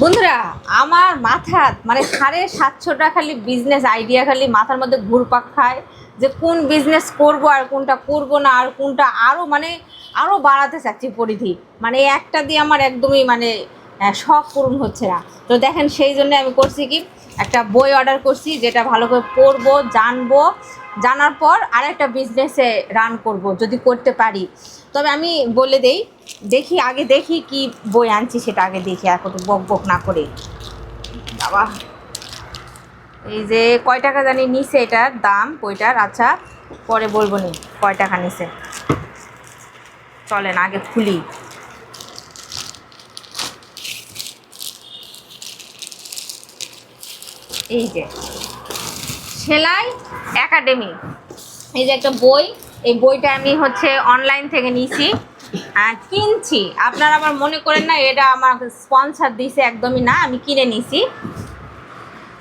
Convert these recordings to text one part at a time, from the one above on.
বন্ধুরা, আমার মাথা মানে সাড়ে সাতশোটা খালি বিজনেস আইডিয়া খালি মাথার মধ্যে ঘুরপাক খায় যে কোন বিজনেস করব আর কোনটা করব না আর কোনটা আরও মানে আরও বাড়াতে চাচ্ছি পরিধি। মানে একটা দিয়ে আমার একদমই মানে শখ পূরণ হচ্ছে না। তো দেখেন সেই জন্য আমি করছি কি একটা বই অর্ডার করছি, যেটা ভালো করে পড়ব, জানব। জানার পর আর একটা বিজনেসে রান করব, যদি করতে পারি। তবে আমি বলে দেই, দেখি, আগে দেখি কি বই আনছি, সেটা আগে দেখি কত বক বক না করে। বাবা, এই যে কয় টাকা জানি নিছে এটার দাম, বইটার? আচ্ছা পরে বলব নি, কয় টাকা নিছে? চলেন, আগে খুলি। এই যে। সেলাই একাডেমি। এই যে একটা বই, এই বইটা আমি হচ্ছে অনলাইন থেকে নিয়েছি কিনছি। আপনারা আবার মনে করেন না, এটা আমার স্পন্সার দিছে, একদমই না, আমি কিনে নিছি।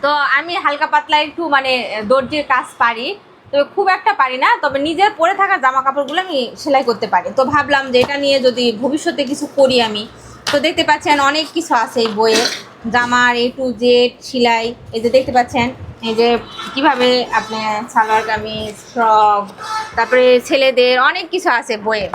তো আমি হালকা পাতলা একটু মানে দর্জির কাজ পারি। তবে খুব একটা পারি না, তবে নিজের পরে থাকা জামা কাপড়গুলো আমি সেলাই করতে পারি। তো ভাবলাম যে এটা নিয়ে যদি ভবিষ্যতে কিছু করি আমি। তো দেখতে পাচ্ছেন অনেক কিছু আছে এই বইয়ে। জামার এ টু জেড সেলাই, এই যে দেখতে পাচ্ছেন, এই যে কীভাবে আপনি সালোয়ার কামিজ, ফ্রক, তারপরে ছেলেদের অনেক কিছু আছে বইয়ে,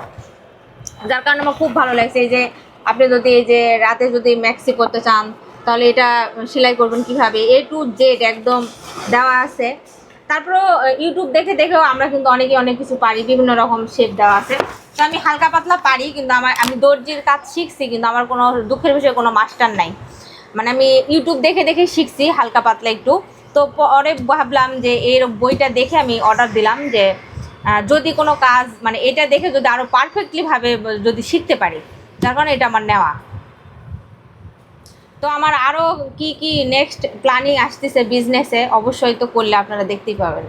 যার কারণে আমার খুব ভালো লাগছে। এই যে আপনি যদি এই যে রাতে যদি ম্যাক্সি করতে চান, তাহলে এটা সেলাই করবেন কীভাবে? এ টু জেড একদম দেওয়া আছে। তারপরেও ইউটিউব দেখে দেখেও আমরা কিন্তু অনেকে অনেক কিছু পারি, বিভিন্ন রকম শেপ দেওয়া আছে। তো আমি হালকা পাতলা পারি, কিন্তু আমার, আমি দর্জির কাজ শিখছি, কিন্তু আমার কোনো দুঃখের বিষয়ে কোনো মাস্টার নাই। মানে আমি ইউটিউব দেখে দেখে শিখছি, হালকা পাতলা একটু। তো পরে ভাবলাম যে এর বইটা দেখে আমি অর্ডার দিলাম যে যদি কোনো কাজ মানে এটা দেখে যদি আরও পারফেক্টলিভাবে যদি শিখতে পারি, যার কারণে এটা আমার নেওয়া। তো আমার আরও কি কি নেক্সট প্ল্যানিং আসতেছে বিজনেসে অবশ্যই তো করলে আপনারা দেখতেই পাবেন।